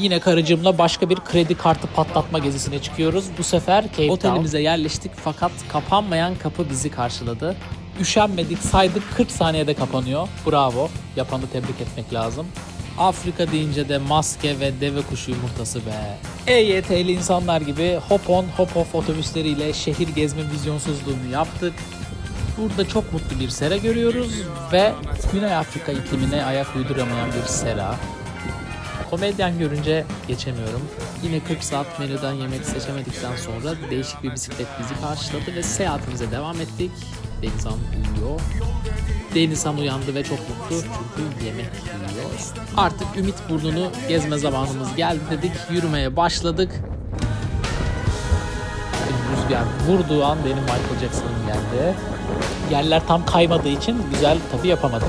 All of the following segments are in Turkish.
Yine karıcığımla başka bir kredi kartı patlatma gezisine çıkıyoruz. Bu sefer Cape Town. Otelimize yerleştik fakat kapanmayan kapı bizi karşıladı. Üşenmedik saydık 40 saniyede kapanıyor. Bravo. Yapanı tebrik etmek lazım. Afrika deyince de maske ve deve kuşu yumurtası be. EYT'li insanlar gibi hop on hop off otobüsleriyle şehir gezme vizyonsuzluğunu yaptık. Burada çok mutlu bir sera görüyoruz ve Güney Afrika iklimine ayak uyduramayan bir sera. Komedyen görünce geçemiyorum. Yine 40 saat menüden yemek seçemedikten sonra değişik bir bisiklet bizi karşıladı ve seyahatimize devam ettik. Denizhan uyuyor. Denizhan uyandı ve çok mutlu çünkü yemek yiyor. Artık Ümit Burnu'nu gezme zamanımız geldi dedik. Yürümeye başladık. Rüzgar vurduğu an benim Michael Jackson'ım geldi. Yerler tam kaymadığı için güzel tabi yapamadım.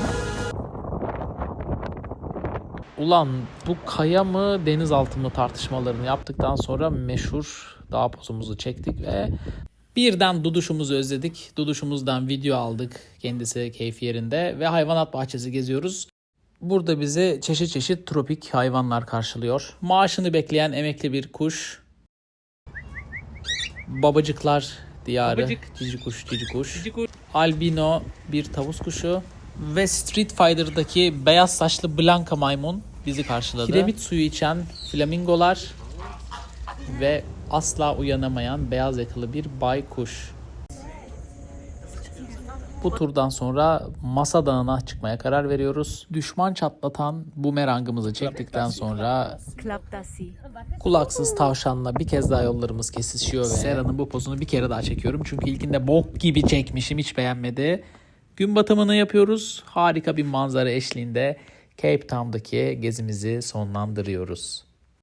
Ulan bu kaya mı denizaltı mı tartışmalarını yaptıktan sonra meşhur dağ pozumuzu çektik ve birden Duduş'umuzu özledik. Duduş'umuzdan video aldık. Kendisi keyfi yerinde ve hayvanat bahçesi geziyoruz. Burada bizi çeşit çeşit tropik hayvanlar karşılıyor. Maaşını bekleyen emekli bir kuş. Babacıklar diyarı. Babacık. Cici kuş, cici kuş. Albino bir tavus kuşu. Ve Street Fighter'daki beyaz saçlı Blanka maymun bizi karşıladı. Kiremit suyu içen flamingolar ve asla uyanamayan beyaz yakalı bir baykuş. Bu turdan sonra Masa Dağı'na çıkmaya karar veriyoruz. Düşman çatlatan bumerangımızı çektikten sonra. Kulaksız tavşanla bir kez daha yollarımız kesişiyor ve Sera'nın bu pozunu bir kere daha çekiyorum. Çünkü ilkinde bok gibi çekmişim hiç beğenmedi. Gün batımını yapıyoruz. Harika bir manzara eşliğinde Cape Town'daki gezimizi sonlandırıyoruz.